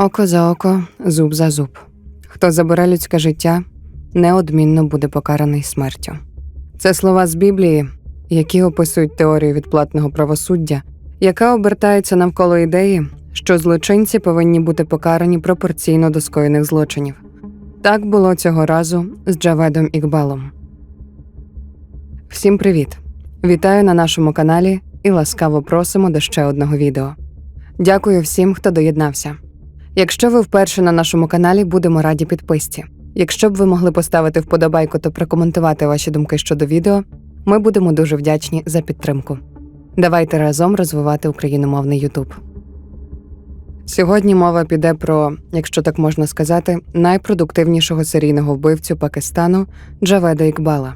Око за око, зуб за зуб. Хто забере людське життя, неодмінно буде покараний смертю. Це слова з Біблії, які описують теорію відплатного правосуддя, яка обертається навколо ідеї, що злочинці повинні бути покарані пропорційно до скоєних злочинів. Так було цього разу з Джаведом Ікбалом. Всім привіт! Вітаю на нашому каналі і ласкаво просимо до ще одного відео. Дякую всім, хто доєднався. Якщо ви вперше на нашому каналі, будемо раді підписці. Якщо б ви могли поставити вподобайку та прокоментувати ваші думки щодо відео, ми будемо дуже вдячні за підтримку. Давайте разом розвивати україномовний Ютуб. Сьогодні мова піде про, якщо так можна сказати, найпродуктивнішого серійного вбивцю Пакистану Джаведа Ікбала.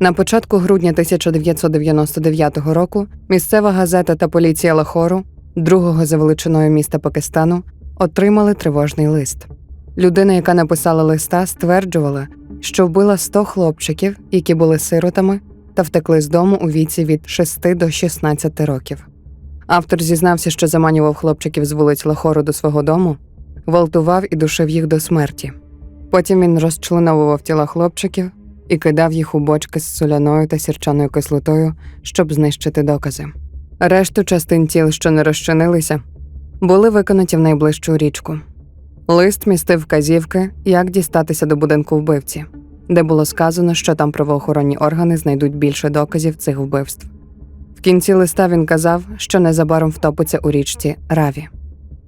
На початку грудня 1999 року місцева газета та поліція Лахору, другого за величиною міста Пакистану, отримали тривожний лист. Людина, яка написала листа, стверджувала, що вбила 100 хлопчиків, які були сиротами, та втекли з дому у віці від 6 до 16 років. Автор зізнався, що заманював хлопчиків з вулиць Лахору до свого дому, гвалтував і душив їх до смерті. Потім він розчленовував тіла хлопчиків і кидав їх у бочки з соляною та сірчаною кислотою, щоб знищити докази. Решту частин тіл, що не розчинилися, були виконаті в найближчу річку. Лист містив вказівки, як дістатися до будинку вбивці, де було сказано, що там правоохоронні органи знайдуть більше доказів цих вбивств. В кінці листа він казав, що незабаром втопиться у річці Раві.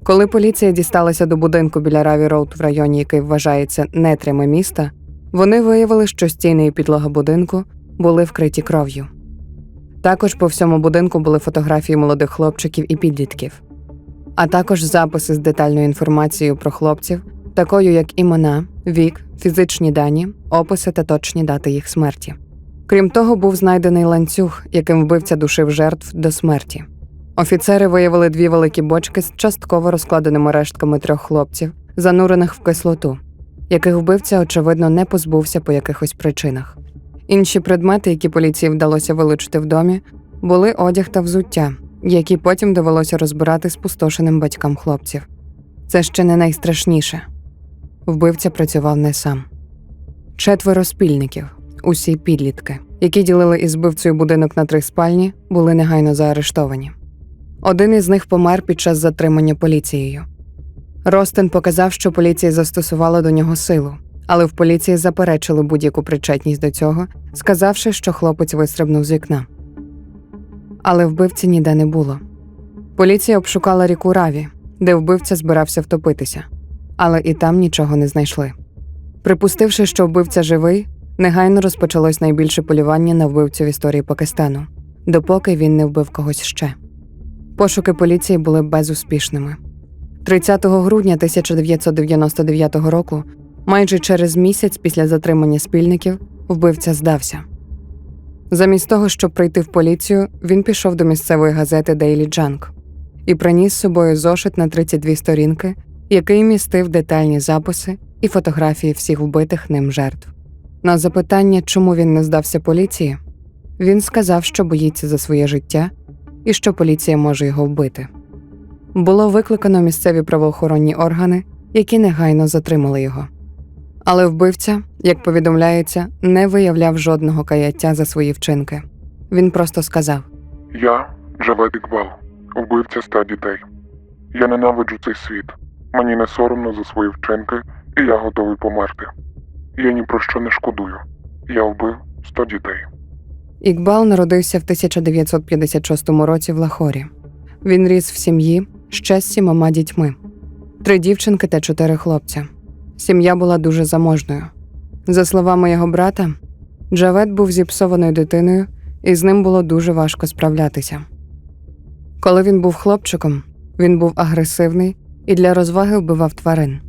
Коли поліція дісталася до будинку біля Раві Роуд в районі, який вважається нетрями міста, вони виявили, що стіни і підлога будинку були вкриті кров'ю. Також по всьому будинку були фотографії молодих хлопчиків і підлітків, а також записи з детальною інформацією про хлопців, такою як імена, вік, фізичні дані, описи та точні дати їх смерті. Крім того, був знайдений ланцюг, яким вбивця душив жертв до смерті. Офіцери виявили дві великі бочки з частково розкладеними рештками трьох хлопців, занурених в кислоту, яких вбивця, очевидно, не позбувся по якихось причинах. Інші предмети, які поліції вдалося вилучити в домі, були одяг та взуття, які потім довелося розбирати спустошеним батькам хлопців. Це ще не найстрашніше. Вбивця працював не сам. Четверо спільників, усі підлітки, які ділили із вбивцею будинок на три спальні, були негайно заарештовані. Один із них помер під час затримання поліцією. Ростен показав, що поліція застосувала до нього силу, але в поліції заперечили будь-яку причетність до цього, сказавши, що хлопець вистрибнув з вікна. Але вбивці ніде не було. Поліція обшукала ріку Раві, де вбивця збирався втопитися, але і там нічого не знайшли. Припустивши, що вбивця живий, негайно розпочалось найбільше полювання на вбивцю в історії Пакистану, допоки він не вбив когось ще. Пошуки поліції були безуспішними. 30 грудня 1999 року, майже через місяць після затримання спільників, вбивця здався. Замість того, щоб прийти в поліцію, він пішов до місцевої газети Daily Junk і приніс з собою зошит на 32 сторінки, який містив детальні записи і фотографії всіх вбитих ним жертв. На запитання, чому він не здався поліції, він сказав, що боїться за своє життя і що поліція може його вбити. Було викликано місцеві правоохоронні органи, які негайно затримали його. Але вбивця, як повідомляється, не виявляв жодного каяття за свої вчинки. Він просто сказав: Я Джавед Ікбал, вбивця ста дітей. Я ненавиджу цей світ. Мені не соромно за свої вчинки, і я готовий померти. Я ні про що не шкодую. Я вбив сто дітей. Ікбал народився в 1956 році в Лахорі. Він ріс в сім'ї ще з сімома дітьми: три дівчинки та чотири хлопця. Сім'я була дуже заможною. За словами його брата, Джавед був зіпсованою дитиною, і з ним було дуже важко справлятися. Коли він був хлопчиком, він був агресивний і для розваги вбивав тварин.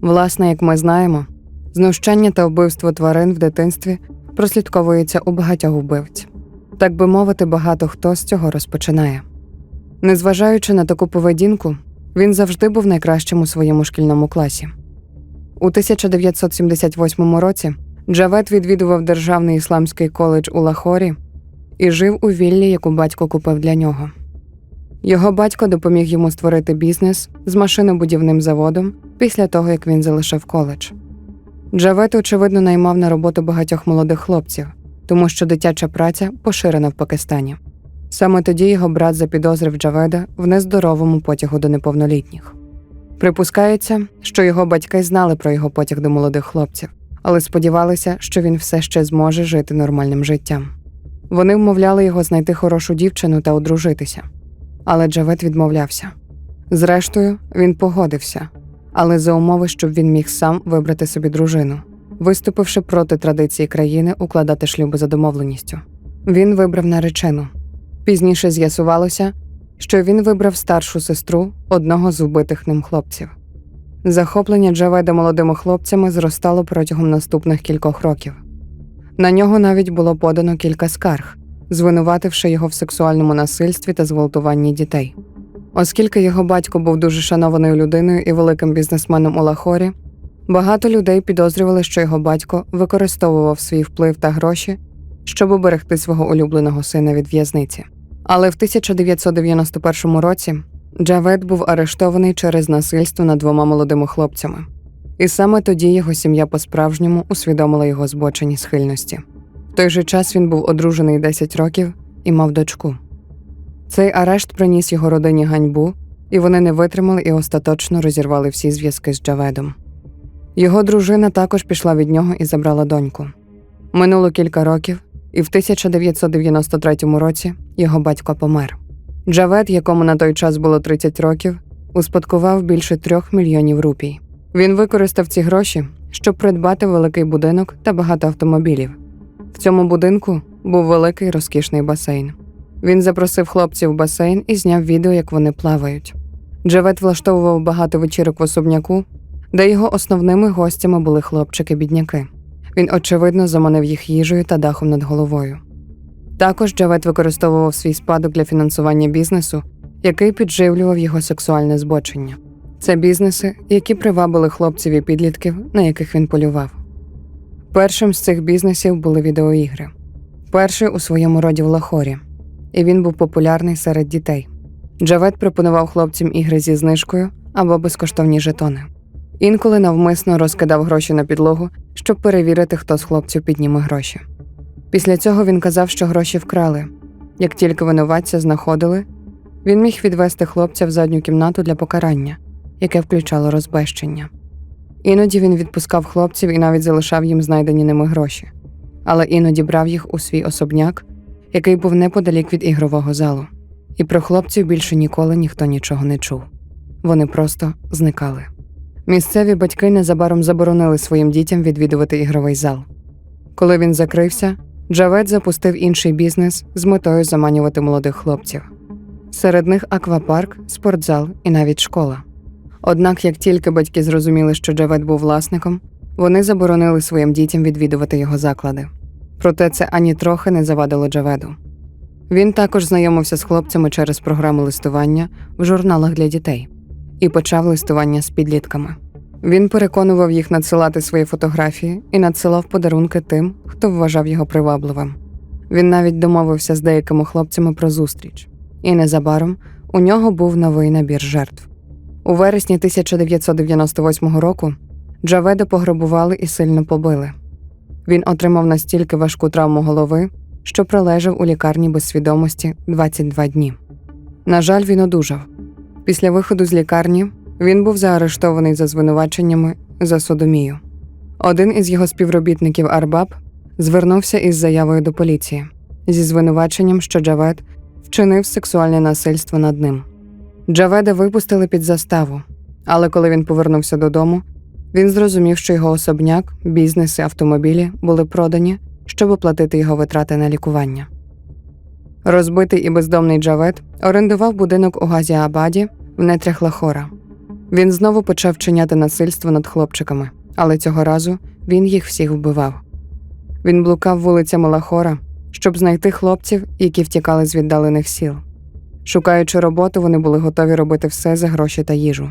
Власне, як ми знаємо, знущання та вбивство тварин в дитинстві прослідковується у багатьох вбивць. Так би мовити, багато хто з цього розпочинає. Незважаючи на таку поведінку, він завжди був найкращим у своєму шкільному класі. У 1978 році Джавед відвідував Державний ісламський коледж у Лахорі і жив у віллі, яку батько купив для нього. Його батько допоміг йому створити бізнес з машинобудівним заводом після того, як він залишив коледж. Джавет, очевидно, наймав на роботу багатьох молодих хлопців, тому що дитяча праця поширена в Пакистані. Саме тоді його брат запідозрив Джаведа в нездоровому потягу до неповнолітніх. Припускається, що його батьки знали про його потяг до молодих хлопців, але сподівалися, що він все ще зможе жити нормальним життям. Вони вмовляли його знайти хорошу дівчину та одружитися. Але Джавет відмовлявся. Зрештою, він погодився, але за умови, щоб він міг сам вибрати собі дружину, виступивши проти традиції країни укладати шлюби за домовленістю. Він вибрав наречену. Пізніше з'ясувалося, що він вибрав старшу сестру одного з убитих ним хлопців. Захоплення Джаведа молодими хлопцями зростало протягом наступних кількох років. На нього навіть було подано кілька скарг, звинувативши його в сексуальному насильстві та зґвалтуванні дітей. Оскільки його батько був дуже шанованою людиною і великим бізнесменом у Лахорі, багато людей підозрювали, що його батько використовував свій вплив та гроші, щоб уберегти свого улюбленого сина від в'язниці. Але в 1991 році Джавед був арештований через насильство над двома молодими хлопцями. І саме тоді його сім'я по-справжньому усвідомила його збочені схильності. В той же час він був одружений 10 років і мав дочку. Цей арешт приніс його родині ганьбу, і вони не витримали і остаточно розірвали всі зв'язки з Джаведом. Його дружина також пішла від нього і забрала доньку. Минуло кілька років, і в 1993 році його батько помер. Джавед, якому на той час було 30 років, успадкував більше трьох мільйонів рупій. Він використав ці гроші, щоб придбати великий будинок та багато автомобілів. В цьому будинку був великий розкішний басейн. Він запросив хлопців в басейн і зняв відео, як вони плавають. Джавед влаштовував багато вечірок в особняку, де його основними гостями були хлопчики-бідняки. Він, очевидно, заманив їх їжею та дахом над головою. Також Джавед використовував свій спадок для фінансування бізнесу, який підживлював його сексуальне збочення. Це бізнеси, які привабили хлопців і підлітків, на яких він полював. Першим з цих бізнесів були відеоігри. Перший у своєму роді в Лахорі, і він був популярний серед дітей. Джавед пропонував хлопцям ігри зі знижкою або безкоштовні жетони. Інколи навмисно розкидав гроші на підлогу, щоб перевірити, хто з хлопців підніме гроші. Після цього він казав, що гроші вкрали. Як тільки винуватця знаходили, він міг відвести хлопця в задню кімнату для покарання, яке включало розбещення. Іноді він відпускав хлопців і навіть залишав їм знайдені ними гроші, але іноді брав їх у свій особняк, який був неподалік від ігрового залу. І про хлопців більше ніколи ніхто нічого не чув. Вони просто зникали. Місцеві батьки незабаром заборонили своїм дітям відвідувати ігровий зал. Коли він закрився, Джавед запустив інший бізнес з метою заманювати молодих хлопців. Серед них аквапарк, спортзал і навіть школа. Однак, як тільки батьки зрозуміли, що Джавед був власником, вони заборонили своїм дітям відвідувати його заклади. Проте це ані трохи не завадило Джаведу. Він також знайомився з хлопцями через програму листування в журналах для дітей і почав листування з підлітками. Він переконував їх надсилати свої фотографії і надсилав подарунки тим, хто вважав його привабливим. Він навіть домовився з деякими хлопцями про зустріч, і незабаром у нього був новий набір жертв. У вересні 1998 року Джаведа пограбували і сильно побили. Він отримав настільки важку травму голови, що пролежав у лікарні без свідомості 22 дні. На жаль, він одужав. Після виходу з лікарні він був заарештований за звинуваченнями за содомію. Один із його співробітників Арбаб звернувся із заявою до поліції зі звинуваченням, що Джавед вчинив сексуальне насильство над ним. Джаведа випустили під заставу, але коли він повернувся додому, він зрозумів, що його особняк, бізнес і автомобілі були продані, щоб оплатити його витрати на лікування. Розбитий і бездомний Джавед орендував будинок у Газіабаді в нетрях Лахора. Він знову почав вчиняти насильство над хлопчиками, але цього разу він їх всіх вбивав. Він блукав вулицями Лахора, щоб знайти хлопців, які втікали з віддалених сіл. Шукаючи роботу, вони були готові робити все за гроші та їжу.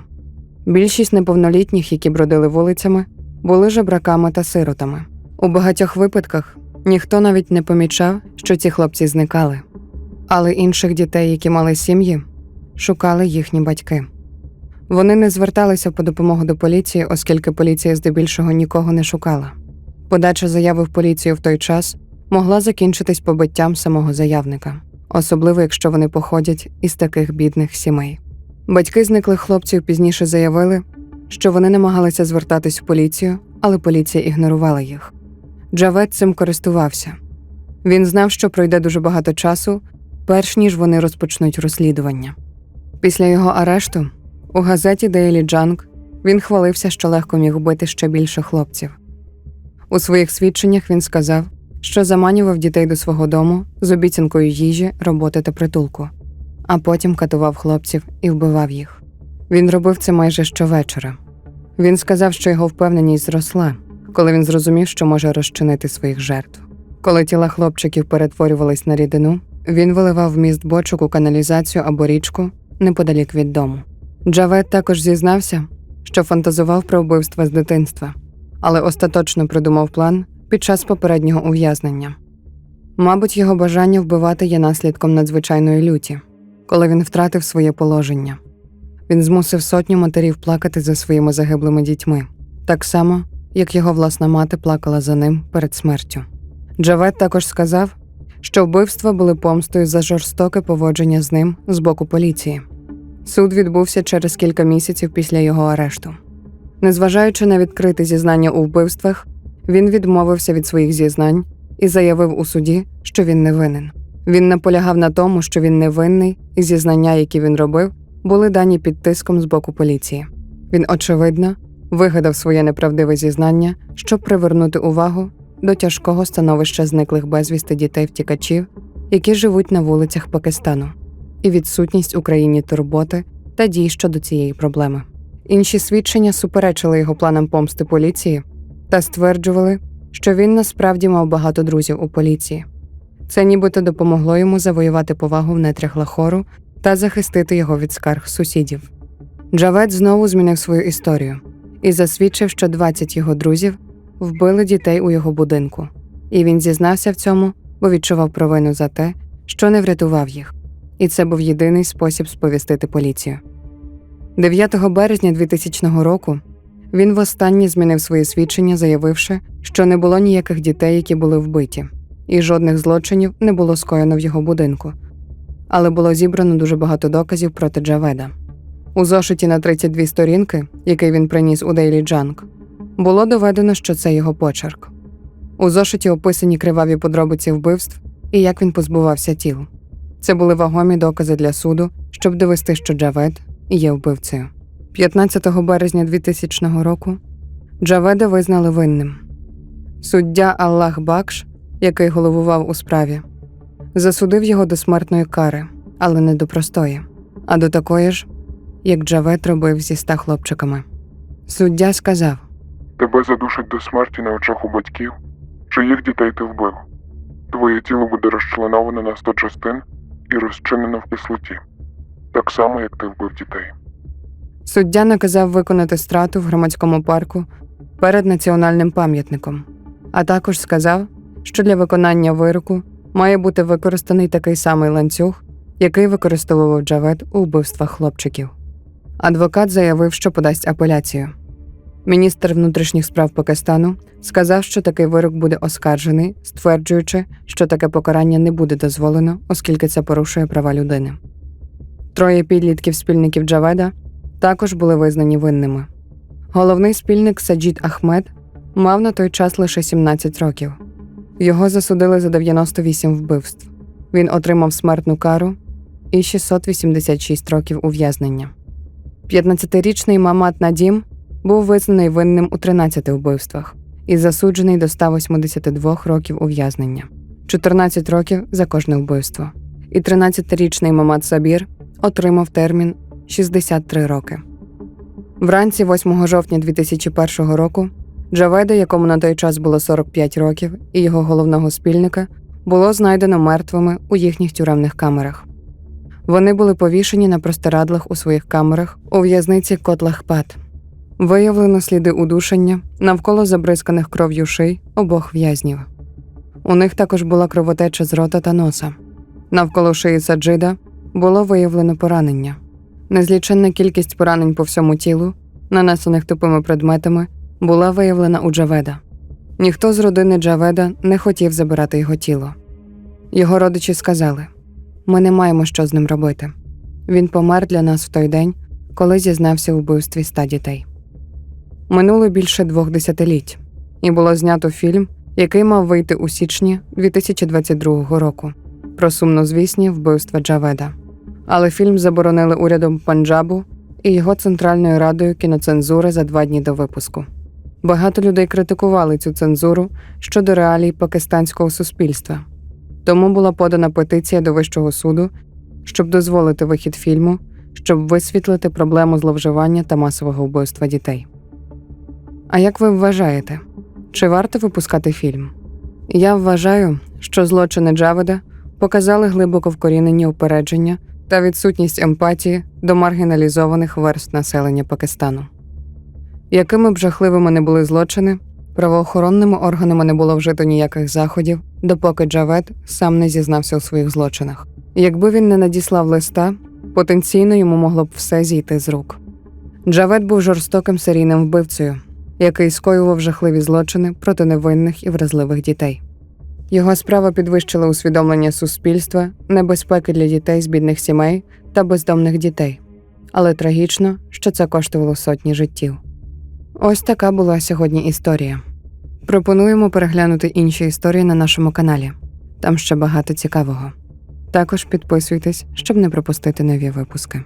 Більшість неповнолітніх, які бродили вулицями, були жебраками та сиротами. У багатьох випадках ніхто навіть не помічав, що ці хлопці зникали. Але інших дітей, які мали сім'ї, шукали їхні батьки. Вони не зверталися по допомогу до поліції, оскільки поліція здебільшого нікого не шукала. Подача заяви в поліцію в той час могла закінчитись побиттям самого заявника, особливо якщо вони походять із таких бідних сімей. Батьки зниклих хлопців пізніше заявили, що вони намагалися звертатись в поліцію, але поліція ігнорувала їх. Джавед цим користувався. Він знав, що пройде дуже багато часу, перш ніж вони розпочнуть розслідування. Після його арешту у газеті Daily Junk він хвалився, що легко міг вбити ще більше хлопців. У своїх свідченнях він сказав, що заманював дітей до свого дому з обіцянкою їжі, роботи та притулку, а потім катував хлопців і вбивав їх. Він робив це майже щовечора. Він сказав, що його впевненість зросла, коли він зрозумів, що може розчинити своїх жертв. Коли тіла хлопчиків перетворювались на рідину, він виливав вміст бочок у каналізацію або річку неподалік від дому. Джавед також зізнався, що фантазував про вбивства з дитинства, але остаточно придумав план під час попереднього ув'язнення. Мабуть, його бажання вбивати є наслідком надзвичайної люті, коли він втратив своє положення. Він змусив сотню матерів плакати за своїми загиблими дітьми, так само, як його власна мати плакала за ним перед смертю. Джавед також сказав, що вбивства були помстою за жорстоке поводження з ним з боку поліції. Суд відбувся через кілька місяців після його арешту. Незважаючи на відкрите зізнання у вбивствах, він відмовився від своїх зізнань і заявив у суді, що він не винен. Він наполягав на тому, що він не винний, і зізнання, які він робив, були дані під тиском з боку поліції. Він, очевидно, вигадав своє неправдиве зізнання, щоб привернути увагу до тяжкого становища зниклих безвісти дітей втікачів, які живуть на вулицях Пакистану, і відсутність Україні турботи та дій щодо цієї проблеми. Інші свідчення суперечили його планам помсти поліції та стверджували, що він насправді мав багато друзів у поліції. Це нібито допомогло йому завоювати повагу в нетрях Лахору та захистити його від скарг сусідів. Джавед знову змінив свою історію і засвідчив, що 20 його друзів вбили дітей у його будинку, і він зізнався в цьому, бо відчував провину за те, що не врятував їх. І це був єдиний спосіб сповістити поліцію. 9 березня 2000 року він востаннє змінив свої свідчення, заявивши, що не було ніяких дітей, які були вбиті, і жодних злочинів не було скоєно в його будинку. Але було зібрано дуже багато доказів проти Джаведа. У зошиті на 32 сторінки, який він приніс у Daily Junk, було доведено, що це його почерк. У зошиті описані криваві подробиці вбивств і як він позбувався тіл. Це були вагомі докази для суду, щоб довести, що Джавед є вбивцею. 15 березня 2000 року Джаведа визнали винним. Суддя Аллах Бакш, який головував у справі, засудив його до смертної кари, але не до простої, а до такої ж, як Джавед робив зі ста хлопчиками. Суддя сказав: Тебе задушать до смерті на очах у батьків, чиїх дітей ти вбив. Твоє тіло буде розчленовано на сто частин і розчинено в кислоті, так само, як ти вбив дітей. Суддя наказав виконати страту в громадському парку перед національним пам'ятником, а також сказав, що для виконання вироку має бути використаний такий самий ланцюг, який використовував Джавед у вбивствах хлопчиків. Адвокат заявив, що подасть апеляцію. Міністр внутрішніх справ Пакистану сказав, що такий вирок буде оскаржений, стверджуючи, що таке покарання не буде дозволено, оскільки це порушує права людини. Троє підлітків спільників Джаведа також були визнані винними. Головний спільник Саджід Ахмед мав на той час лише 17 років. Його засудили за 98 вбивств. Він отримав смертну кару і 686 років ув'язнення. 15-річний Мамат Надім був визнаний винним у 13 вбивствах і засуджений до 182 років ув'язнення, 14 років за кожне вбивство. І 13-річний Мамат Сабір отримав термін 63 роки. Вранці 8 жовтня 2001 року Джаведа, якому на той час було 45 років, і його головного спільника було знайдено мертвими у їхніх тюремних камерах. Вони були повішені на простирадлах у своїх камерах у в'язниці Котлахпат. Виявлено сліди удушення навколо забризканих кров'ю ший обох в'язнів. У них також була кровотеча з рота та носа. Навколо шиї Саджида було виявлено поранення, Незліченна кількість поранень по всьому тілу, нанесених тупими предметами, була виявлена у Джаведа. Ніхто з родини Джаведа не хотів забирати його тіло. Його родичі сказали: ми не маємо що з ним робити. Він помер для нас в той день, коли зізнався у вбивстві ста дітей. Минуло більше двох десятиліть, і було знято фільм, який мав вийти у січні 2022 року про сумнозвісні вбивства Джаведа. Але фільм заборонили урядом Панджабу і його центральною радою кіноцензури за два дні до випуску. Багато людей критикували цю цензуру щодо реалій пакистанського суспільства. Тому була подана петиція до Вищого суду, щоб дозволити вихід фільму, щоб висвітлити проблему зловживання та масового вбивства дітей. А як ви вважаєте, чи варто випускати фільм? Я вважаю, що злочини Джаведа показали глибоко вкорінені упередження та відсутність емпатії до маргіналізованих верст населення Пакистану. Якими б жахливими не були злочини, правоохоронними органами не було вжито ніяких заходів, допоки Джавед сам не зізнався у своїх злочинах. Якби він не надіслав листа, потенційно йому могло б все зійти з рук. Джавед був жорстоким серійним вбивцею, який скоював жахливі злочини проти невинних і вразливих дітей. Його справа підвищила усвідомлення суспільства, небезпеки для дітей з бідних сімей та бездомних дітей. Але трагічно, що це коштувало сотні життів. Ось така була сьогодні історія. Пропонуємо переглянути інші історії на нашому каналі. Там ще багато цікавого. Також підписуйтесь, щоб не пропустити нові випуски.